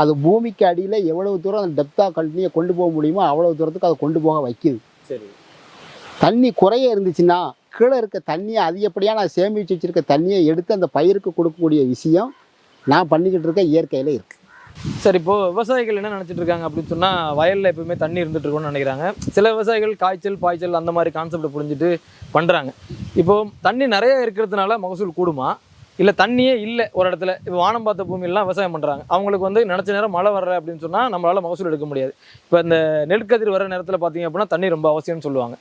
அது பூமிக்கு அடியில் எவ்வளவு தூரம் அந்த டெப்த்தாக கண்டினியூ கொண்டு போக முடியுமோ அவ்வளவு தூரத்துக்கு அதை கொண்டு போக வைக்குது. சரி. தண்ணி குறைய இருந்துச்சுன்னா கீழே இருக்க தண்ணியை அதிகப்படியாக நான் சேமித்து வச்சுருக்க தண்ணியை எடுத்து அந்த பயிருக்கு கொடுக்கக்கூடிய விஷயம் நான் பண்ணிக்கிட்டு இருக்க இயற்கையில் இருக்குது சார் இப்போது விவசாயிகள் என்ன நினச்சிட்டு இருக்காங்க அப்படின்னு சொன்னால் வயலில் எப்பவுமே தண்ணி இருந்துட்டு இருக்கும்னு நினைக்கிறாங்க. சில விவசாயிகள் காய்ச்சல் பாய்ச்சல் அந்த மாதிரி கான்செப்டை புரிஞ்சுட்டு பண்ணுறாங்க இப்போ தண்ணி நிறைய இருக்கிறதுனால மகசூல் கூடுமா? இல்லை தண்ணியே இல்லை ஒரு இடத்துல. இப்போ வானம் பார்த்த பூமியெல்லாம் விவசாயம் பண்ணுறாங்க அவங்களுக்கு வந்து நினச்ச நேரம் மழை வரல அப்படின்னு சொன்னால் நம்மளால் மகசூல் எடுக்க முடியாது. இப்போ இந்த நெற்கதிர் வர நேரத்தில் பார்த்தீங்க அப்படின்னா தண்ணி ரொம்ப அவசியம்னு சொல்லுவாங்க.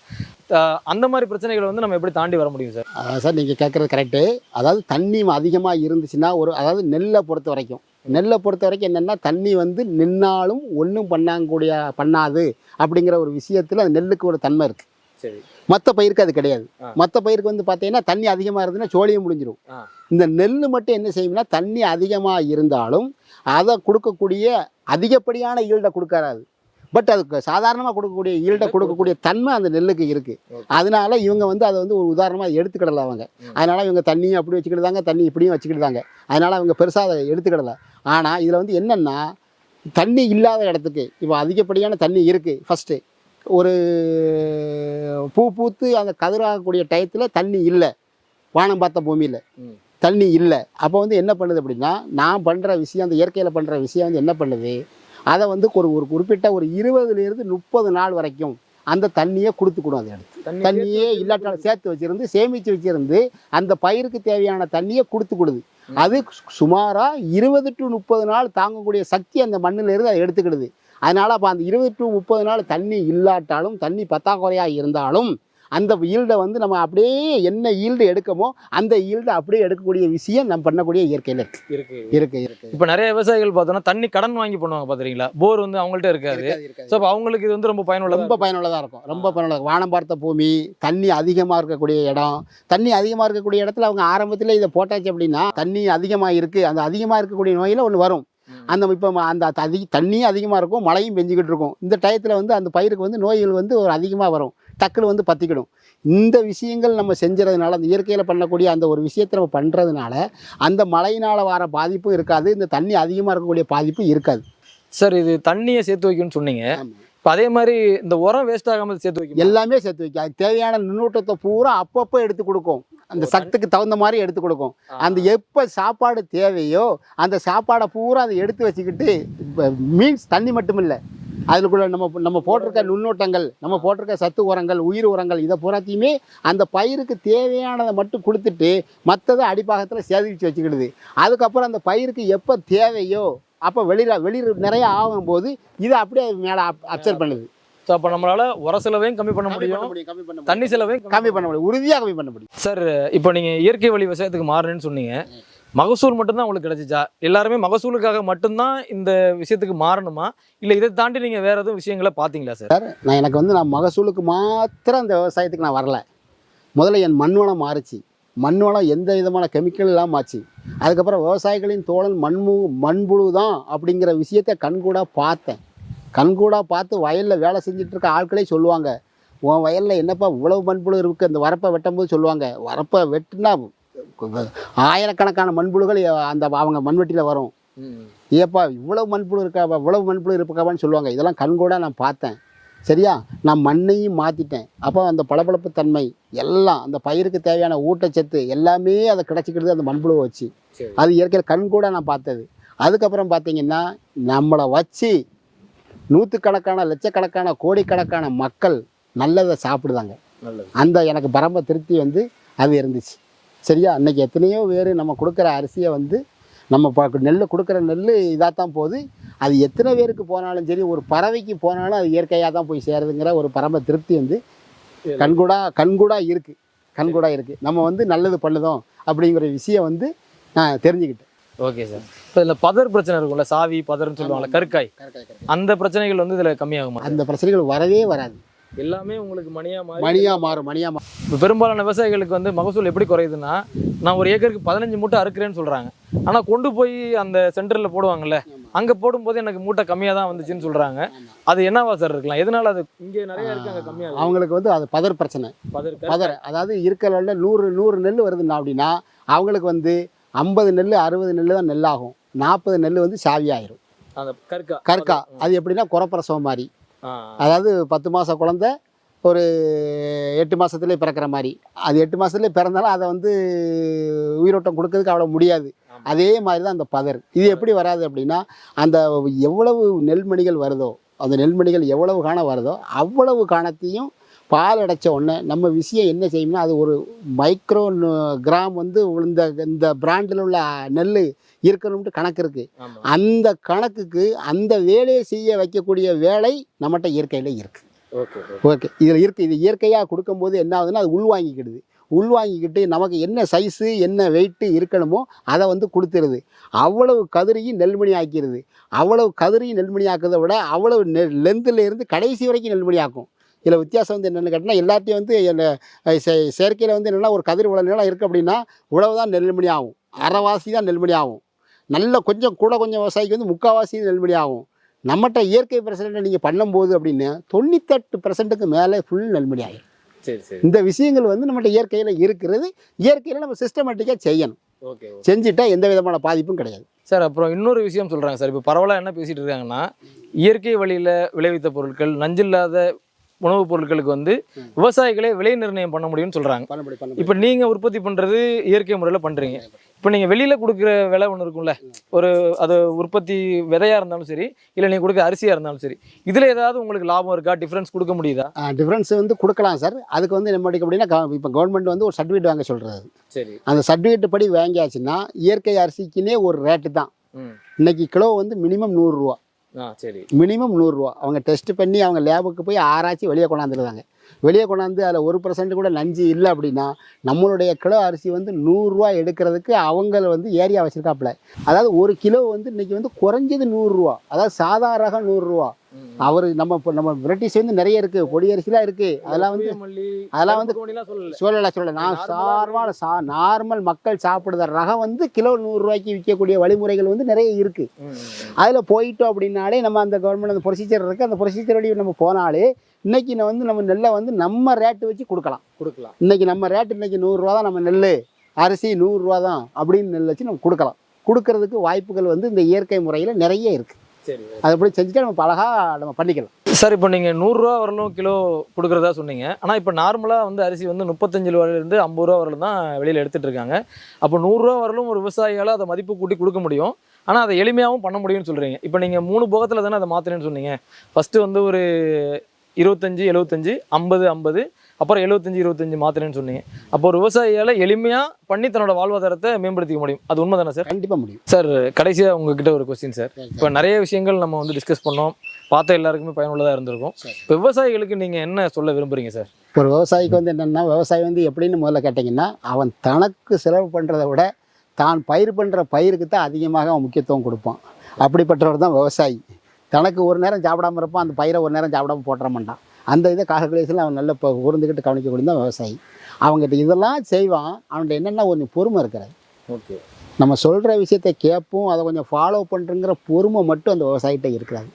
அந்த மாதிரி பிரச்சனைகளை வந்து நம்ம எப்படி தாண்டி வர முடியும் சார்? சார் நீங்கள் கேட்குறது கரெக்டு அதாவது தண்ணி அதிகமாக இருந்துச்சுன்னா ஒரு அதாவது நெல்லை பொறுத்த வரைக்கும் நெல்லை பொறுத்த வரைக்கும் என்னென்னா தண்ணி வந்து நின்னாலும் ஒன்றும் பண்ணாங்கூடிய பண்ணாது அப்படிங்கிற ஒரு விஷயத்தில் அந்த நெல்லுக்கு ஒரு தன்மை இருக்குது சரி. மற்ற பயிருக்கு அது கிடையாது. மற்ற பயிருக்கு வந்து பார்த்தீங்கன்னா தண்ணி அதிகமாக இருந்ததுன்னா சோழியம் முடிஞ்சிடும். இந்த நெல் மட்டும் என்ன செய்யும்னா தண்ணி அதிகமாக இருந்தாலும் அதை கொடுக்கக்கூடிய அதிகப்படியான ஈல்டை கொடுக்காது. பட் அதுக்கு சாதாரணமாக கொடுக்கக்கூடிய ஈல்டை கொடுக்கக்கூடிய தன்மை அந்த நெல்லுக்கு இருக்குது. அதனால இவங்க வந்து அதை வந்து ஒரு உதாரணமாக எடுத்துக்கிடல அவங்க. அதனால இவங்க தண்ணியும் அப்படி வச்சுக்கிட்டாங்க தண்ணி இப்படியும் வச்சுக்கிட்டாங்க அதனால அவங்க பெருசாக அதை எடுத்துக்கிடல. ஆனால் இதில் வந்து என்னென்னா தண்ணி இல்லாத இடத்துக்கு இப்போ அதிகப்படியான தண்ணி இருக்குது ஃபஸ்ட்டு ஒரு பூ பூத்து அந்த கதிராகக்கூடிய டயத்தில் தண்ணி இல்லை. வானம் பார்த்த பூமியில். தண்ணி இல்லை. அப்போ வந்து என்ன பண்ணுது அப்படின்னா நான் பண்ணுற விஷயம் அந்த இயற்கையில் பண்ணுற விஷயம் வந்து என்ன பண்ணுது? அதை வந்து ஒரு ஒரு குறிப்பிட்ட ஒரு இருபதுலேருந்து முப்பது நாள் வரைக்கும் அந்த தண்ணியை கொடுத்துக்கிடும் அதை. எடுத்து தண்ணியே இல்லாட்டாலும் சேர்த்து வச்சிருந்து சேமித்து வச்சிருந்து அந்த பயிருக்கு தேவையான தண்ணியை கொடுத்து கொடுது. அது சுமாராக இருபது டு முப்பது நாள் தாங்கக்கூடிய சக்தி அந்த மண்ணில் இருந்து அதை எடுத்துக்கிடுது. அதனால் அப்போ அந்த இருபது டு முப்பது நாள் தண்ணி இல்லாட்டாலும் தண்ணி பத்தாக்குறையாக இருந்தாலும் அந்த ஈல்டை வந்து நம்ம அப்படியே என்ன ஈல்டு எடுக்கமோ அந்த ஈல்டை அப்படியே எடுக்கக்கூடிய விஷயம் நம்ம பண்ணக்கூடிய இயற்கையில் இருக்கு. இருக்கு. இருக்கு இப்போ நிறைய விவசாயிகள் பார்த்தோன்னா தண்ணி கடன் வாங்கி பண்ணுவாங்க பார்த்துறீங்களா போர் வந்து அவங்கள்ட்ட இருக்காது. ஸோ அப்போ அவங்களுக்கு இது வந்து ரொம்ப பயனுள்ளதா ரொம்ப பயனுள்ளதாக இருக்கும். ரொம்ப பயனுள்ளதாக வானம் பார்த்த பூமி தண்ணி அதிகமாக இருக்கக்கூடிய இடம். தண்ணி அதிகமாக இருக்கக்கூடிய இடத்துல அவங்க ஆரம்பத்தில் இதை போட்டாச்சு அப்படின்னா தண்ணி அதிகமாக இருக்குது அந்த அதிகமாக இருக்கக்கூடிய நோயில் ஒன்று வரும். அந்த இப்போ அந்த அதிக தண்ணியும் அதிகமாக இருக்கும் மழையும் பெஞ்சிக்கிட்டு இருக்கும். இந்த டயத்தில் வந்து அந்த பயிருக்கு வந்து நோய்கள் வந்து ஒரு அதிகமாக வரும். டக்குனு வந்து பற்றிக்கிடும் இந்த விஷயங்கள் நம்ம செஞ்சுறதுனால அந்த இயற்கையில் பண்ணக்கூடிய அந்த ஒரு விஷயத்தை நம்ம பண்ணுறதுனால அந்த மழையினால் வர பாதிப்பும் இருக்காது. இந்த தண்ணி அதிகமாக இருக்கக்கூடிய பாதிப்பும் இருக்காது. சார் இது தண்ணியை சேர்த்து வைக்கணும்னு சொன்னீங்க. இப்போ அதே மாதிரி இந்த உரம் வேஸ்ட் ஆகாமல் சேர்த்து வைக்கணும் எல்லாமே சேர்த்து வைக்க. அது தேவையான நுண்ணூட்டத்தை பூரா அப்பப்போ எடுத்து கொடுக்கும். அந்த சத்துக்கு தகுந்த மாதிரி எடுத்து கொடுக்கும். அந்த எப்போ சாப்பாடு தேவையோ அந்த சாப்பாடை பூரா அதை எடுத்து வச்சுக்கிட்டு மீன்ஸ் தண்ணி மட்டும் இல்லை அதுக்குள்ள நம்ம நம்ம போட்டிருக்க நுண்ணூட்டங்கள் நம்ம போட்டிருக்க சத்து உரங்கள் உயிர் உரங்கள் இதை பூராத்தையுமே அந்த பயிருக்கு தேவையானதை மட்டும் கொடுத்துட்டு மற்றதை அடிப்பாகத்தில் சேகரித்து வச்சுக்கிடுது. அதுக்கப்புறம் அந்த பயிருக்கு எப்போ தேவையோ அப்போ வெளியில் வெளியில் நிறைய ஆகும்போது இதை அப்படியே மேலே அப்சர்வ் பண்ணுது. ஸோ அப்போ நம்மளால உர செலவையும் கம்மி பண்ண முடியும். தண்ணி செலவையும் கம்மி பண்ண முடியும். உறுதியாக கம்மி பண்ண முடியும். சார் இப்போ நீங்கள் இயற்கை வழி விவசாயத்துக்கு மாறுனேன்னு சொன்னீங்க. மகசூல் மட்டும்தான் உங்களுக்கு கிடைச்சிச்சா? எல்லாருமே மகசூலுக்காக மட்டும்தான் இந்த விஷயத்துக்கு மாறணுமா? இல்லை இதை தாண்டி நீங்கள் வேறு எதுவும் விஷயங்களை பார்த்தீங்களா சார் நான் எனக்கு வந்து நான் மகசூலுக்கு மாத்திரம் அந்த விவசாயத்துக்கு நான் வரல. முதல்ல என் மண் வளம் மாறுச்சு. மண் வளம் எந்த விதமான கெமிக்கல் இல்லாமல் ஆச்சு. அதுக்கப்புறம் விவசாயிகளின் தோழன் மண்மு மண்புழு தான் அப்படிங்கிற விஷயத்த கண்கூடாக பார்த்தேன். கண்கூடாக பார்த்து வயலில் வேலை செஞ்சுட்டு இருக்க ஆட்களே சொல்லுவாங்க உன் வயலில் என்னப்பா இவ்வளவு மண்புழு இருக்குது அந்த வரப்பை வெட்டும்போது சொல்லுவாங்க வரப்பை வெட்டுனா ஆயிரக்கணக்கான மண்புழுகள் அந்த அவங்க மண்வெட்டியில் வரும். ஏப்பா இவ்வளவு மண்புழு இருக்காப்பா இவ்வளவு மண்புழு இருக்காப்பான்னு சொல்லுவாங்க. இதெல்லாம் கண்கூட நான் பார்த்தேன். சரியா? நான் மண்ணையும் மாற்றிட்டேன் அப்போ அந்த பளபளப்பு தன்மை எல்லாம் அந்த பயிருக்கு தேவையான ஊட்டச்சத்து எல்லாமே அதை கிடச்சிக்கிறது அந்த மண்புழுவை வச்சு. அது இயற்கையில் கண்கூட நான் பார்த்தது. அதுக்கப்புறம் பார்த்தீங்கன்னா நம்மளை வச்சு நூற்றுக்கணக்கான லட்சக்கணக்கான கோடிக்கணக்கான மக்கள் நல்லதை சாப்பிடுதாங்க. அந்த எனக்கு பரம திருப்தி வந்து அது இருந்துச்சு. சரியா? அன்னைக்கு எத்தனையோ பேர் நம்ம கொடுக்குற அரிசியை வந்து நம்ம ப- நெல்லை கொடுக்குற நெல் இதாக தான் போகுது. அது எத்தனை பேருக்கு போனாலும் சரி ஒரு பறவைக்கு போனாலும் அது இயற்கையாக தான் போய் சேருதுங்கிற ஒரு பரம திருப்தி வந்து கண்கூடா கண்கூடா இருக்குது கண்கூடா இருக்குது நம்ம வந்து நல்லது பண்ணுதோம் அப்படிங்கிற விஷயம் வந்து நான் தெரிஞ்சுக்கிட்டேன். Okay sir. இப்போ இதில் பதர் பிரச்சனை இருக்கும்ல சாவி பதர்னு சொல்லுவாங்கல்ல கற்காய். அந்த பிரச்சனைகள் வந்து இதில் கம்மியாகுமா? அந்த பிரச்சனைகள் வரவே வராது. எல்லாமே உங்களுக்கு மணியாக மாறி மணியாக மாறும் மணியாக மாறும். இப்போ பெரும்பாலான விவசாயிகளுக்கு வந்து மகசூல் எப்படி குறையுதுன்னா நான் ஒரு ஏக்கருக்கு பதினஞ்சு மூட்டை அறுக்கிறேன்னு சொல்கிறாங்க ஆனால் கொண்டு போய் அந்த சென்டரில் போடுவாங்கல்ல அங்கே போடும்போது எனக்கு மூட்டை கம்மியாக தான் வந்துச்சுன்னு சொல்கிறாங்க அது என்னவா சார் இருக்கலாம்? எதனால அது இங்கே நிறைய இருக்கு அங்கே கம்மியாக அவங்களுக்கு வந்து அது பதர் பிரச்சனை. பதர் பதற அதாவது இருக்கிற நூறு நூறு நெல் வருதுன்னா அப்படின்னா அவங்களுக்கு வந்து ஐம்பது நெல் அறுபது நெல் தான் நெல்லாகும். நாற்பது நெல் வந்து சாவியாயிரும். அந்த கற்கா. கற்கா. அது எப்படின்னா குறப்பிரசவம் மாதிரி. அதாவது பத்து மாத குழந்த ஒரு எட்டு மாதத்துலேயே பிறக்கிற மாதிரி. அது எட்டு மாதத்துலேயே பிறந்தாலும் அதை வந்து உயிரோட்டம் கொடுக்கறதுக்கு அவ்வளோ முடியாது. அதே மாதிரி தான் அந்த பதர். இது எப்படி வராது அப்படின்னா அந்த எவ்வளவு நெல்மணிகள் வருதோ அந்த நெல்மணிகள் எவ்வளவு காணம் வருதோ அவ்வளவு காணத்தையும் பால் அடைச்ச உடனே நம்ம விஷயம் என்ன செய்யும்னா அது ஒரு மைக்ரோ கிராம் வந்து இந்த இந்த பிராண்டில் உள்ள நெல் இருக்கணும்ட்டு கணக்கு இருக்குது அந்த கணக்குக்கு அந்த வேலையை செய்ய வைக்கக்கூடிய வேலை நம்மகிட்ட இயற்கையில் இருக்குது ஓகே ஓகே. இதில் இருக்குது இது இயற்கையாக கொடுக்கும்போது என்ன ஆகுதுன்னா அது உள்வாங்கிக்கிடுது. உள்வாங்கிக்கிட்டு நமக்கு என்ன சைஸு என்ன வெயிட்டு இருக்கணுமோ அதை வந்து கொடுத்துருது. அவ்வளவு கதிரையும் நெல்மணி ஆக்கிடுது அவ்வளவு கதிரையும் நெல்மணி ஆக்கிறத விட அவ்வளவு நெ லென்த்தில் இருந்து கடைசி வரைக்கும் நெல்மணி ஆக்கும் இதில் வித்தியாசம் வந்து என்னென்னு கேட்டால் எல்லாத்தையும் வந்து செயற்கையில் வந்து என்னென்னா ஒரு கதிர் உழவு நிலம் இருக்குது அப்படின்னா உழவு தான் நெல்மணி ஆகும். அரைவாசி தான் நெல்மணி ஆகும். நல்ல கொஞ்சம் கூட கொஞ்சம் விவசாயிக்கு வந்து முக்கால்வாசி நெல்மணி ஆகும். நம்மகிட்ட இயற்கை பிரசன்ட் நீங்கள் பண்ணும்போது அப்படின்னு தொண்ணூத்தெட்டு பர்சன்ட்டுக்கு மேலே ஃபுல் நெல்மணி ஆகும் சரி சரி. இந்த விஷயங்கள் வந்து நம்மகிட்ட இயற்கையில் இருக்கிறது. இயற்கையில் நம்ம சிஸ்டமேட்டிக்காக செய்யணும். ஓகே செஞ்சுட்டா எந்த விதமான பாதிப்பும் கிடையாது. சார் அப்புறம் இன்னொரு விஷயம் சொல்றாங்க சார். இப்போ பரவலாக என்ன பேசிட்டு இருக்காங்கன்னா இயற்கை வழியில விளைவித்த பொருட்கள் நஞ்சில்லாத உணவுப் பொருட்களுக்கு வந்து விவசாயிகளே விலை நிர்ணயம் பண்ண முடியும்னு பண்ண இப்போ நீங்க உற்பத்தி பண்றது இயற்கை முறையில் பண்றீங்க. இப்போ நீங்க வெளியில கொடுக்குற விலை ஒன்று இருக்கும்ல ஒரு அது உற்பத்தி விதையா இருந்தாலும் சரி இல்லை நீங்க கொடுக்குற அரிசியா இருந்தாலும் சரி இதுல ஏதாவது உங்களுக்கு லாபம் இருக்கா? டிஃபரன்ஸ் கொடுக்க முடியுதா? டிஃப்ரென்ஸ் வந்து கொடுக்கலாம் சார். அதுக்கு வந்து என்ன படிக்க அப்படின்னா இப்போ கவர்மெண்ட் வந்து ஒரு சர்டிஃபிகேட் வாங்க சொல்கிறது சரி. அந்த சர்டிஃபிகேட் படி வாங்கியாச்சுன்னா இயற்கை அரிசிக்குன்னே ஒரு ரேட்டு தான். இன்னைக்கு கிலோ வந்து மினிமம் நூறுரூவா சரி. மினிமம் நூறுரூவா அவங்க டெஸ்ட் பண்ணி அவங்க லேபுக்கு போய் ஆராய்ச்சி வெளியே கொண்டாந்துருந்தாங்க வெளியே கொண்டாந்து அதில் ஒரு பர்சன்ட் கூட நஞ்சு இல்லை அப்படின்னா நம்மளுடைய கிலோ அரிசி வந்து நூறுரூவா எடுக்கிறதுக்கு அவங்கள வந்து ஏரியா வச்சுருக்காப்புல. அதாவது ஒரு கிலோ வந்து இன்றைக்கி வந்து குறைஞ்சது நூறுரூவா அதாவது சாதா ரகம் நூறுரூவா அவர் நம்ம இப்போ நம்ம வெரைட்டிஸ் வந்து நிறைய இருக்குது பொடி அரிசிலாம் இருக்குது அதெல்லாம் வந்து அதெல்லாம் வந்து சொல்லல. சொல்லலை நான் சார்பான சா நார்மல் மக்கள் சாப்பிடுற ரகம் வந்து கிலோ நூறுரூவாய்க்கு விற்கக்கூடிய வழிமுறைகள் வந்து நிறைய ம், அதில் போயிட்டோம் அப்படின்னாலே நம்ம அந்த கவர்மெண்ட் அந்த ப்ரொசீஜர் இருக்குது அந்த ப்ரொசீஜர் வழி நம்ம போனாலே இன்னைக்கு நான் வந்து நம்ம நெல்லை வந்து நம்ம ரேட்டு வச்சு கொடுக்கலாம். கொடுக்கலாம். இன்னைக்கு நம்ம ரேட் இன்னைக்கு நூறுரூவா தான் நம்ம நெல் அரிசி நூறுரூவா தான் அப்படின்னு நெல் வச்சு நம்ம கொடுக்கலாம். கொடுக்கறதுக்கு வாய்ப்புகள் வந்து இந்த இயற்கை முறையில் நிறைய இருக்குது சரி அதை அப்படி செஞ்சுட்டா நம்ம அழகா நம்ம பண்ணிக்கலாம். சார் இப்போ நீங்கள் நூறுரூவா வரலும் கிலோ கொடுக்குறதா சொன்னீங்க. ஆனால் இப்போ நார்மலாக வந்து அரிசி வந்து முப்பத்தஞ்சு ரூபாயிலிருந்து ஐம்பது ரூபா வரலும் தான் வெளியில் எடுத்துட்டு இருக்காங்க. அப்போ நூறுரூவா வரலும் ஒரு விவசாயியால் அதை மதிப்பு கூட்டி கொடுக்க முடியும். ஆனால் அதை எளிமையாகவும் பண்ண முடியும்னு சொல்கிறீங்க இப்போ நீங்கள் மூணு போகத்தில் தானே அதை மாற்றுறேன்னு சொன்னீங்க. ஃபஸ்ட்டு வந்து ஒரு இருபத்தஞ்சி எழுபத்தஞ்சு ஐம்பது ஐம்பது அப்புறம் எழுபத்தஞ்சு இருபத்தஞ்சு மாற்றுறேன்னு சொன்னீங்க. அப்போ ஒரு விவசாயியால் எளிமையாக பண்ணி தன்னோட வாழ்வாதாரத்தை மேம்படுத்திக்க முடியும். அது உண்மை தானே சார்? கண்டிப்பாக முடியும். சார் கடைசியாக உங்ககிட்ட ஒரு கொஸ்டின் சார். இப்போ நிறைய விஷயங்கள் நம்ம வந்து டிஸ்கஸ் பண்ணோம். பார்த்த எல்லாருக்குமே பயனுள்ளதாக இருந்திருக்கும். இப்போ விவசாயிகளுக்கு நீங்கள் என்ன சொல்ல விரும்புறீங்க சார்? ஒரு விவசாயிக்கு வந்து என்னென்னா விவசாயி வந்து எப்படின்னு முதல்ல கேட்டிங்கன்னா அவன் தனக்கு செலவு பண்ணுறதை விட தான் பயிர் பண்ணுற பயிருக்கு தான் அதிகமாக அவன் முக்கியத்துவம் கொடுப்பான். அப்படிப்பட்டவர் தான் விவசாயி. தனக்கு ஒரு நேரம் சாப்பிடாம இருப்பான் அந்த பயிரை ஒரு நேரம் சாப்பிடாம போட்டுற மாட்டான். அந்த இதை கால்குலேஷனில் அவன் நல்ல இப்போ உருந்துக்கிட்டு கவனிக்கக்கூடிய தான் விவசாயி. அவங்ககிட்ட இதெல்லாம் செய்வான். அவன்கிட்ட என்னென்னா கொஞ்சம் பொறுமை இருக்கிறது? ஓகே. நம்ம சொல்கிற விஷயத்தை கேட்போம் அதை கொஞ்சம் ஃபாலோ பண்ணுறங்கிற பொறுமை மட்டும் அந்த விவசாயிகிட்ட இருக்கிறாங்க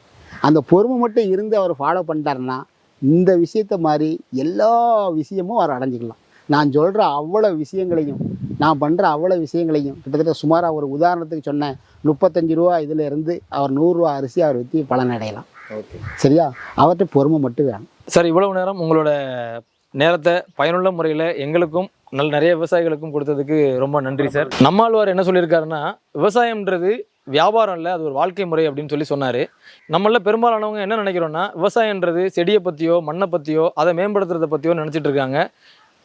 அந்த பொறுமை மட்டும் இருந்து அவர் ஃபாலோ பண்ணிட்டாருன்னா இந்த விஷயத்த மாதிரி எல்லா விஷயமும் அவர் அடைஞ்சிக்கலாம். நான் சொல்கிற அவ்வளோ விஷயங்களையும் நான் பண்ணுற அவ்வளோ விஷயங்களையும் கிட்டத்தட்ட சுமாராக ஒரு உதாரணத்துக்கு சொன்னேன். முப்பத்தஞ்சு ரூபா இதில் இருந்து அவர் நூறுரூவா அரிசி அவர் விற்று பலன் அடையலாம் ஓகே. சரியா? அவர்கிட்ட பொறுமை மட்டும் வேணும். சார் இவ்வளவு நேரம் உங்களோட நேரத்தை பயனுள்ள முறையில் எங்களுக்கும் நல்ல நிறைய விவசாயிகளுக்கும் கொடுத்ததுக்கு ரொம்ப நன்றி சார். நம்மாழ்வார் என்ன சொல்லியிருக்காருன்னா விவசாயம்ன்றது வியாபாரம் இல்லை அது ஒரு வாழ்க்கை முறை அப்படின்னு சொல்லி சொன்னார். நம்மள பெரும்பாலானவங்க என்ன நினைக்கிறோன்னா விவசாயன்றது செடியை பற்றியோ மண்ணை பற்றியோ அதை மேம்படுத்துறதை பற்றியோ நினச்சிட்டு இருக்காங்க.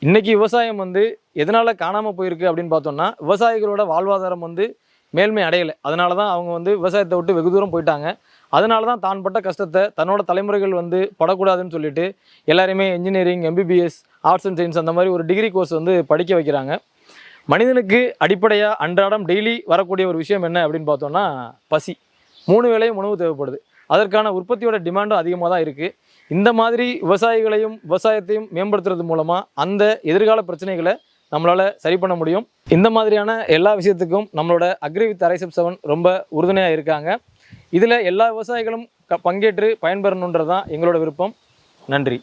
இன்னைக்கு விவசாயம் வந்து எதனால் காணாமல் போயிருக்கு அப்படின்னு பார்த்தோம்னா விவசாயிகளோட வாழ்வாதாரம் வந்து மேல்மை அடையலை. அதனால தான் அவங்க வந்து விவசாயத்தை விட்டு வெகு தூரம் போயிட்டாங்க. அதனால தான் தான் பட்ட கஷ்டத்தை தன்னோட தலைமுறைகள் வந்து படக்கூடாதுன்னு சொல்லிட்டு எல்லாருமே engineering MBBS arts and science அந்த மாதிரி ஒரு டிகிரி கோர்ஸ் வந்து படிக்க வைக்கிறாங்க. மனிதனுக்கு அடிப்படையாக அன்றாடம் டெய்லி வரக்கூடிய ஒரு விஷயம் என்ன அப்படின்னு பார்த்தோம்னா பசி. மூணு வேளையும் உணவு தேவைப்படுது. அதற்கான உற்பத்தியோட டிமாண்டும் அதிகமாக தான் இருக்குது இந்த மாதிரி விவசாயிகளையும் விவசாயத்தையும் மேம்படுத்துறது மூலமாக அந்த எதிர்கால பிரச்சனைகளை நம்மளால் சரி பண்ண முடியும். இந்த மாதிரியான எல்லா விஷயத்துக்கும் நம்மளோட அக்ரி வித் அரைசப் செவன் ரொம்ப உறுதுணையாக இருக்காங்க. இதில் எல்லா விவசாயிகளும் க பங்கேற்று பயன்பெறணுன்றது தான் எங்களோட விருப்பம். நன்றி.